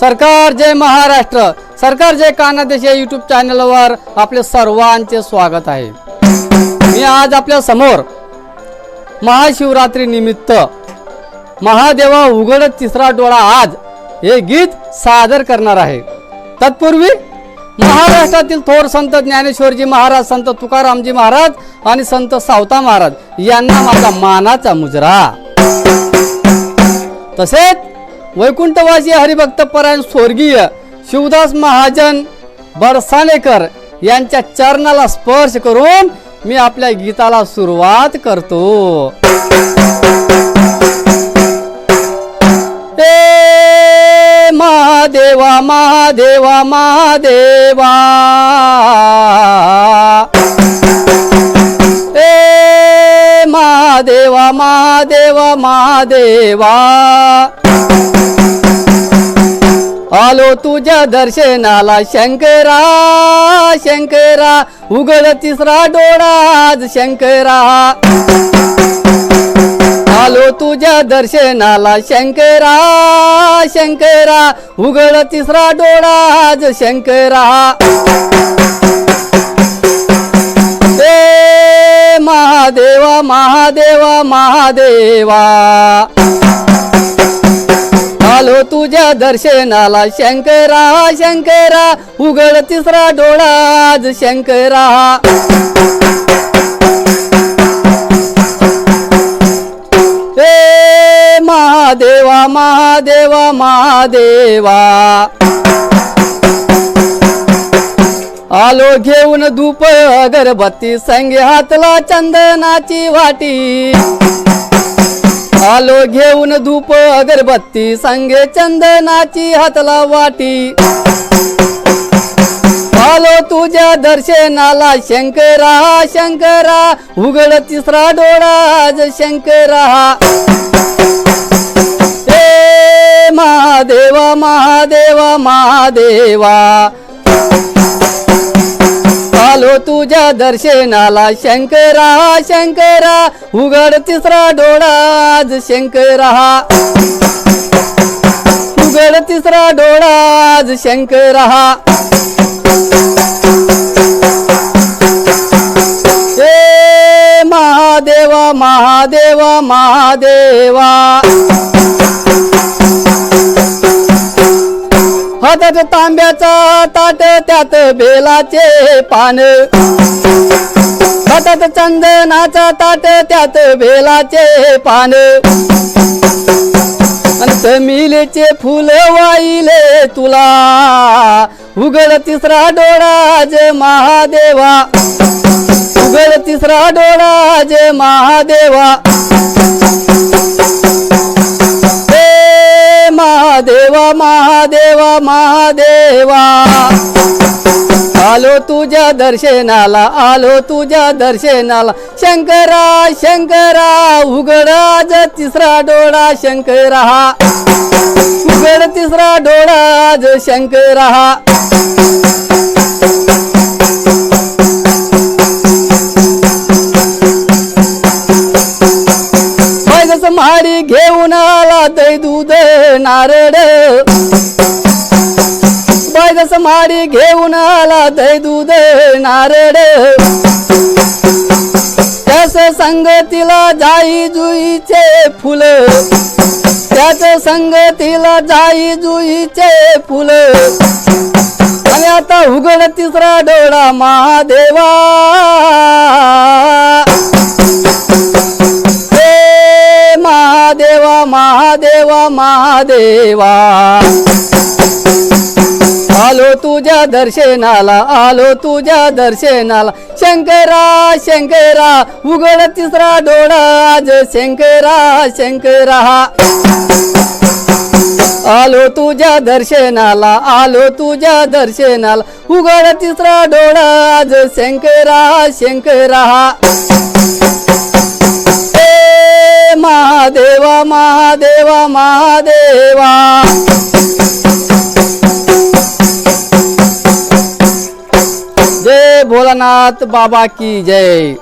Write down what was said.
सरकार जय महाराष्ट्र. सरकार जय कानादेश या यूट्यूब चॅनलवर आपले सर्वांचे स्वागत आहे. मी आज आपल्यासमोर महाशिवरात्री निमित्त महादेवा उघड तिसरा डोळा आज हे गीत सादर करणार आहे. तत्पूर्वी महाराष्ट्रातील थोर संत ज्ञानेश्वरजी महाराज संत तुकारामजी महाराज आणि संत सावता महाराज यांना माझा मानाचा मुजरा. तसेच वैकुंठवासी हरिभक्त परायण स्वर्गीय शिवदास महाजन बरसानेकर यांच्या चरणाला स्पर्श करून मी आपल्या गीताला सुरुवात करतो. ए महादेवा महादेवा महादेवा. महादेवा महादेवा महादेवा. आलो तुझ्या दर्शनाला शंकरा शंकरा. उघड तिसरा डोळाज शंकरा. आलो तुझ्या दर्शनाला शंकरा शंकरा. उघड तिसरा डोळाज शंकरा. देवा महादेवा. आलो तुझ्या दर्शनाला शंकरा शंकरा. उघड तिसरा डोळा आज शंकरा. ए महादेवा महादेवा महादेवा. आलो घेऊन धूप अगरबत्ती संगे हातला चंदनाची वाटी. आलो घेऊन धूप अगरबत्ती संगे चंदनाची हातला वाटी. आलो तुझ्या दर्शनाला शंकरा शंकरा उघड तिसरा डोळा आज शंकरा. ए महादेवा महादेवा महादेवा. तुझ्या दर्शनाला शंकरा शंकरा उघड तिसरा डोळा आज शंकरा. उघड तिसरा डोळा आज शंकरा. ए महादेवा महादेवा महादेवा. हातात तांब्याचा ताट त्यात बेलाचे पान. हातात चंदनाचा ताट त्यात बेलाचे पान. आणि जमिलेचे फुल वाईले तुला. उघड तिसरा डोळा महादेवा. उघड तिसरा डोळा महादेवा. महादेवा महादेवा महादेवा. आलो तुझ्या दर्शनाला आलो तुझ्या दर्शनाला. शंकरा शंकरा उघडाज तिसरा डोळा शंकरा. उघड तिसरा डोळा आज शंकरा. नारड दूध नारळ घेऊन आला दै दूध नारळ. त्याच संगतीला जाई जुईचे फुल. त्याच संगतीला जाई जुईचे फुल. आणि आता उघड तिसरा डोळा महादेवा. महादेवा महादेवा. आलो तुझ्या दर्शनाला आलो तुझ्या दर्शनाला. शंकरा शंकरा उघड तिसरा डोळा आज. शंकरा शंकरा. आलो तुझ्या दर्शनाला आलो तुझ्या दर्शनाला. उघड तिसरा डोळा आज. शंकरा शंकरा. महादेवा महादेवा. महादेवा जय भोलानाथ बाबा की जय.